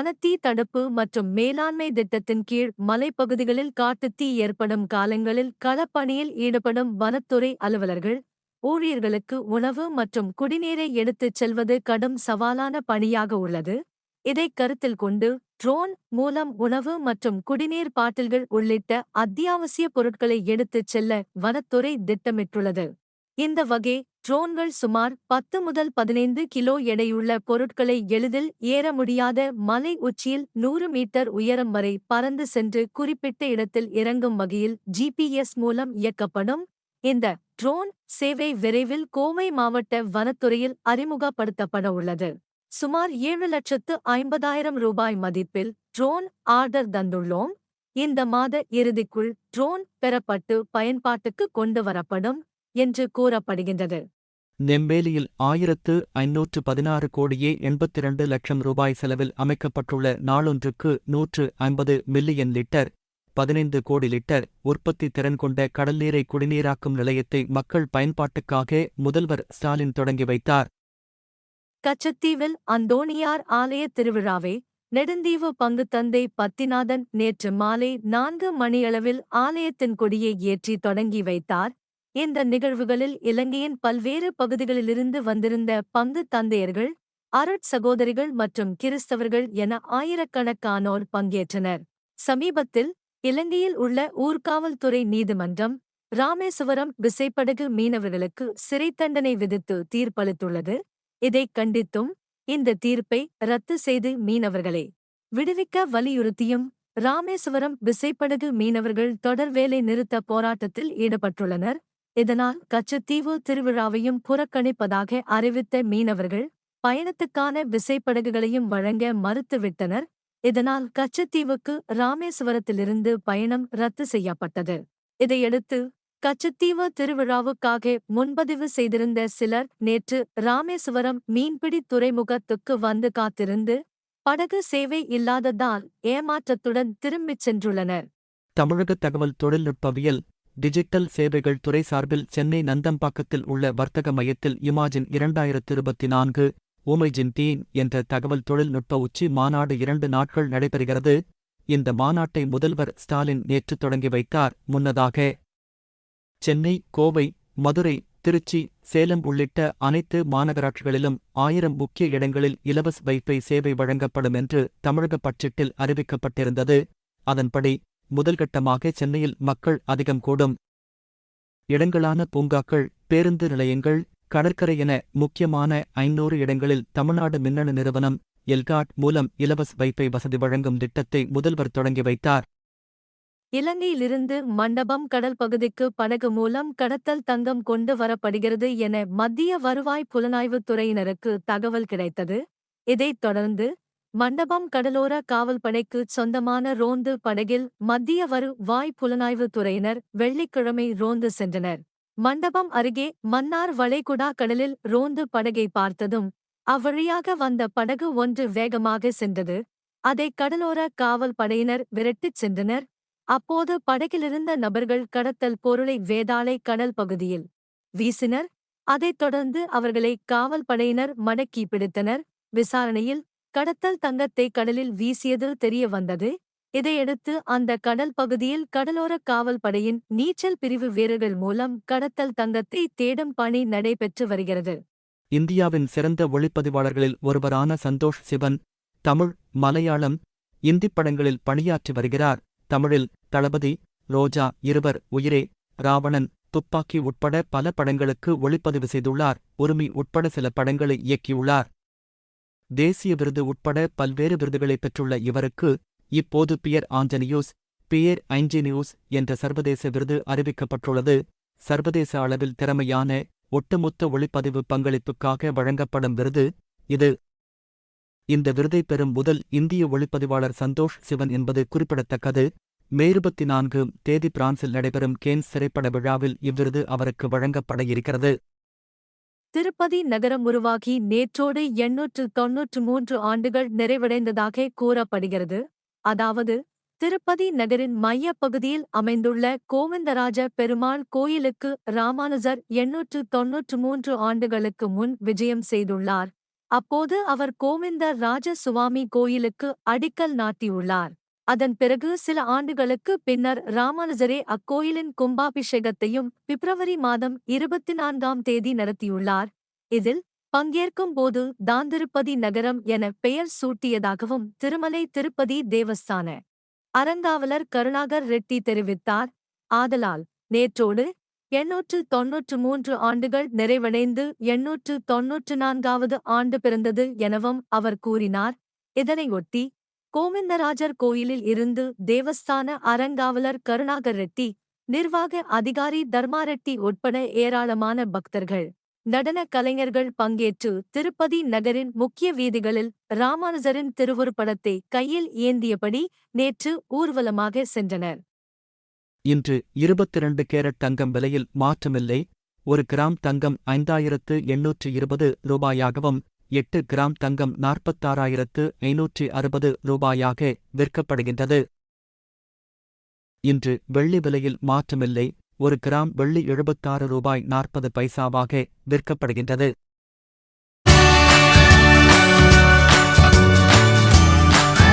வனத்தீ தடுப்பு மற்றும் மேலாண்மை திட்டத்தின் கீழ் மலைப்பகுதிகளில் காட்டுத்தீ ஏற்படும் காலங்களில் களப்பணியில் ஈடுபடும் வனத்துறை அலுவலர்கள் ஊழியர்களுக்கு உணவு மற்றும் குடிநீரை எடுத்துச் செல்வது கடும் சவாலான பணியாக உள்ளது. இதை கருத்தில் கொண்டு ட்ரோன் மூலம் உணவு மற்றும் குடிநீர் பாட்டில்கள் உள்ளிட்ட அத்தியாவசிய பொருட்களை எடுத்துச் செல்ல வனத்துறை திட்டமிட்டுள்ளது. இந்த வகை ட்ரோன்கள் சுமார் பத்து முதல் பதினைந்து கிலோ எடையுள்ள பொருட்களை எளிதில் ஏற முடியாத மலை உச்சியில் நூறு மீட்டர் உயரம் வரை பறந்து சென்று குறிப்பிட்ட இடத்தில் இறங்கும் வகையில் ஜிபிஎஸ் மூலம் இயக்கப்படும். இந்த ட்ரோன் சேவை விரைவில் கோவை மாவட்ட வனத்துறையில் அறிமுகப்படுத்தப்பட உள்ளது. சுமார் ஏழு லட்சத்து ஐம்பதாயிரம் ரூபாய் மதிப்பில் ட்ரோன் ஆர்டர் தந்துள்ளோம். இந்த மாத இறுதிக்குள் ட்ரோன் பெறப்பட்டு பயன்பாட்டுக்கு கொண்டு வரப்படும் என்று கூறப்படுகின்றது. நெம்பேலியில் ஆயிரத்து ஐநூற்று பதினாறு கோடியே எண்பத்திரண்டு லட்சம் ரூபாய் செலவில் அமைக்கப்பட்டுள்ள நாளொன்றுக்கு நூற்று ஐம்பது மில்லியன் லிட்டர் பதினைந்து கோடி லிட்டர் உற்பத்தி திறன் கொண்ட கடல்நீரை குடிநீராக்கும் நிலையத்தை மக்கள் பயன்பாட்டுக்காக முதல்வர் ஸ்டாலின் தொடங்கி வைத்தார். கச்சத்தீவில் அந்தோணியார் ஆலய திருவிழாவை நெடுந்தீவு பங்குத்தந்தை பத்திநாதன் நேற்று மாலை நான்கு மணியளவில் ஆலயத்தின் கொடியை ஏற்றி தொடங்கி வைத்தார். இந்த நிகழ்வுகளில் இலங்கையின் பல்வேறு பகுதிகளிலிருந்து வந்திருந்த பங்கு தந்தையர்கள் அருட் சகோதரிகள் மற்றும் கிறிஸ்தவர்கள் என ஆயிரக்கணக்கானோர் பங்கேற்றனர். சமீபத்தில் இலங்கையில் உள்ள ஊர்காவல்துறை நீதிமன்றம் ராமேசுவரம் விசைப்படகு மீனவர்களுக்கு சிறை தண்டனை விதித்து தீர்ப்பளித்துள்ளது. இதைக் கண்டித்தும் இந்த தீர்ப்பை ரத்து செய்து மீனவர்களை விடுவிக்க வலியுறுத்தியும் ராமேசுவரம் விசைப்படகு மீனவர்கள் தொடர் வேலை நிறுத்த போராட்டத்தில் ஈடுபட்டுள்ளனர். இதனால் கச்சத்தீவு திருவிழாவையும் புறக்கணிப்பதாக அறிவித்த மீனவர்கள் பயணத்துக்கான விசைப்படகுகளையும் வழங்க மறுத்துவிட்டனர். இதனால் கச்சத்தீவுக்கு ராமேஸ்வரத்திலிருந்து பயணம் ரத்து செய்யப்பட்டது. இதையடுத்து கச்சத்தீவு திருவிழாவுக்காக முன்பதிவு செய்திருந்த சிலர் நேற்று ராமேஸ்வரம் மீன்பிடி துறைமுகத்துக்கு வந்து காத்திருந்து படகு சேவை இல்லாததால் ஏமாற்றத்துடன் திரும்பிச் சென்றுள்ளனர். தமிழக தகவல் தொழில்நுட்பவியல் டிஜிட்டல் சேவைகள் துறை சார்பில் சென்னை நந்தம்பாக்கத்தில் உள்ள வர்த்தக மையத்தில் இமாஜின் இரண்டாயிரத்து இருபத்தி நான்கு ஓமைஜின் டீன் என்ற தகவல் தொழில்நுட்ப உச்சி மாநாடு இரண்டு நாட்கள் நடைபெறுகிறது. இந்த மாநாட்டை முதல்வர் ஸ்டாலின் நேற்று தொடங்கி வைத்தார். முன்னதாக சென்னை கோவை மதுரை திருச்சி சேலம் உள்ளிட்ட அனைத்து மாநகராட்சிகளிலும் ஆயிரம் முக்கிய இடங்களில் இலவச வைஃபை சேவை வழங்கப்படும் என்று தமிழக பட்ஜெட்டில் அறிவிக்கப்பட்டிருந்தது. அதன்படி முதல்கட்டமாக சென்னையில் மக்கள் அதிகம் கூடும். இடங்களான பூங்காக்கள் பேருந்து நிலையங்கள் கடற்கரை என முக்கியமான ஐநூறு இடங்களில் தமிழ்நாடு மின்னணு நிறுவனம் எல்காட் மூலம் இலவச வைப்பை வசதி வழங்கும் திட்டத்தை முதல்வர் தொடங்கி வைத்தார். இலங்கையிலிருந்து மண்டபம் கடல் பகுதிக்கு படகு மூலம் கடத்தல் தங்கம் கொண்டு வரப்படுகிறது என மத்திய வருவாய் புலனாய்வுத் துறையினருக்கு தகவல் கிடைத்தது. இதைத் தொடர்ந்து மண்டபம் கடலோர காவல்படைக்கு சொந்தமான ரோந்து படகில் மத்திய வருவாய் புலனாய்வுத் துறையினர் வெள்ளிக்கிழமை ரோந்து சென்றனர். மண்டபம் அருகே மன்னார் வளைகுடா கடலில் ரோந்து படகை பார்த்ததும் அவ்வழியாக வந்த படகு ஒன்று வேகமாக சென்றது. அதை கடலோர காவல் படையினர் விரட்டிச் சென்றனர். அப்போது படகிலிருந்த நபர்கள் கடத்தல் பொருளை வேதாளை கடல் பகுதியில் வீசினர். அதைத் தொடர்ந்து அவர்களை காவல் படையினர் மடக்கி பிடித்தனர். விசாரணையில் கடத்தல் தங்கத்தை கடலில் வீசியது தெரிய வந்தது. இதையடுத்து அந்த கடல் பகுதியில் கடலோர காவல் படையின் நீச்சல் பிரிவு வீரர்கள் மூலம் கடத்தல் தங்கத்தை தேடும் பணி நடைபெற்று வருகிறது. இந்தியாவின் சிறந்த ஒளிப்பதிவாளர்களில் ஒருவரான சந்தோஷ் சிவன் தமிழ் மலையாளம் இந்திப் படங்களில் பணியாற்றி வருகிறார். தமிழில் தளபதி ரோஜா இருவர் உயிரே ராவணன் துப்பாக்கி உட்பட பல படங்களுக்கு ஒளிப்பதிவு செய்துள்ளார். உரிமை உட்பட சில படங்களை இயக்கியுள்ளார். தேசிய விருது உட்பட பல்வேறு விருதுகளை பெற்றுள்ள இவருக்கு இப்போது பியர் ஆஞ்சனியூஸ் பியர் ஐஞ்சினியூஸ் என்ற சர்வதேச விருது அறிவிக்கப்பட்டுள்ளது. சர்வதேச அளவில் திறமையான ஒட்டுமொத்த ஒளிப்பதிவு பங்களிப்புக்காக வழங்கப்படும் விருது இது. இந்த விருதை பெறும் முதல் இந்திய ஒளிப்பதிவாளர் சந்தோஷ் சிவன் என்பது குறிப்பிடத்தக்கது. மே இருபத்தி நான்கு தேதி பிரான்சில் நடைபெறும் கேன்ஸ் திரைப்பட விழாவில் இவ்விருது அவருக்கு வழங்கப்பட இருக்கிறது. திருப்பதி நகரம் உருவாகி நேற்றோடு எண்ணூற்று தொன்னூற்று மூன்று ஆண்டுகள் நிறைவடைந்ததாக கூறப்படுகிறது. அதாவது திருப்பதி நகரின் மையப் பகுதியில் அமைந்துள்ள கோவிந்தராஜ பெருமாள் கோயிலுக்கு ராமானுஜர் எண்ணூற்று தொன்னூற்று மூன்று ஆண்டுகளுக்கு முன் விஜயம் செய்துள்ளார். அப்போது அவர் கோவிந்த ராஜ சுவாமி கோயிலுக்கு அடிக்கல் நாட்டியுள்ளார். அதன் பிறகு சில ஆண்டுகளுக்கு பின்னர் ராமானுஜரே அக்கோயிலின் கும்பாபிஷேகத்தையும் பிப்ரவரி மாதம் இருபத்தி நான்காம் தேதி நடத்தியுள்ளார். இதில் பங்கேற்கும் போது தாந்திருப்பதி நகரம் என பெயர் சூட்டியதாகவும் திருமலை திருப்பதி தேவஸ்தான அறங்காவலர் கருணாகர் ரெட்டி தெரிவித்தார். ஆதலால் நேற்றோடு எண்ணூற்று தொன்னூற்று மூன்று ஆண்டுகள் நிறைவடைந்து எண்ணூற்று தொன்னூற்று நான்காவது ஆண்டு பிறந்தது எனவும் அவர் கூறினார். இதனையொட்டி கோவிந்தராஜர் கோயிலில் இருந்து தேவஸ்தான அறங்காவலர் கருணாகர் ரெட்டி நிர்வாக அதிகாரி தர்மாரெட்டி உட்பட ஏராளமான பக்தர்கள். நடன கலைஞர்கள் பங்கேற்று திருப்பதி நகரின் முக்கிய வீதிகளில் ராமானுஜரின் திருவுருப்படத்தை கையில் ஏந்தியபடி நேற்று ஊர்வலமாக சென்றனர். இன்று இருபத்திரண்டு கேரட் தங்கம் விலையில் மாற்றமில்லை. ஒரு கிராம் தங்கம் ஐந்தாயிரத்து எண்ணூற்று இருபது ரூபாயாகவும் எட்டு கிராம் தங்கம் நாற்பத்தாறாயிரத்து ஐநூற்றி அறுபது ரூபாயாக விற்கப்படுகின்றது. இன்று வெள்ளி விலையில் மாற்றமில்லை. ஒரு கிராம் வெள்ளி எழுபத்தாறு ரூபாய் நாற்பது பைசாவாக விற்கப்படுகின்றது.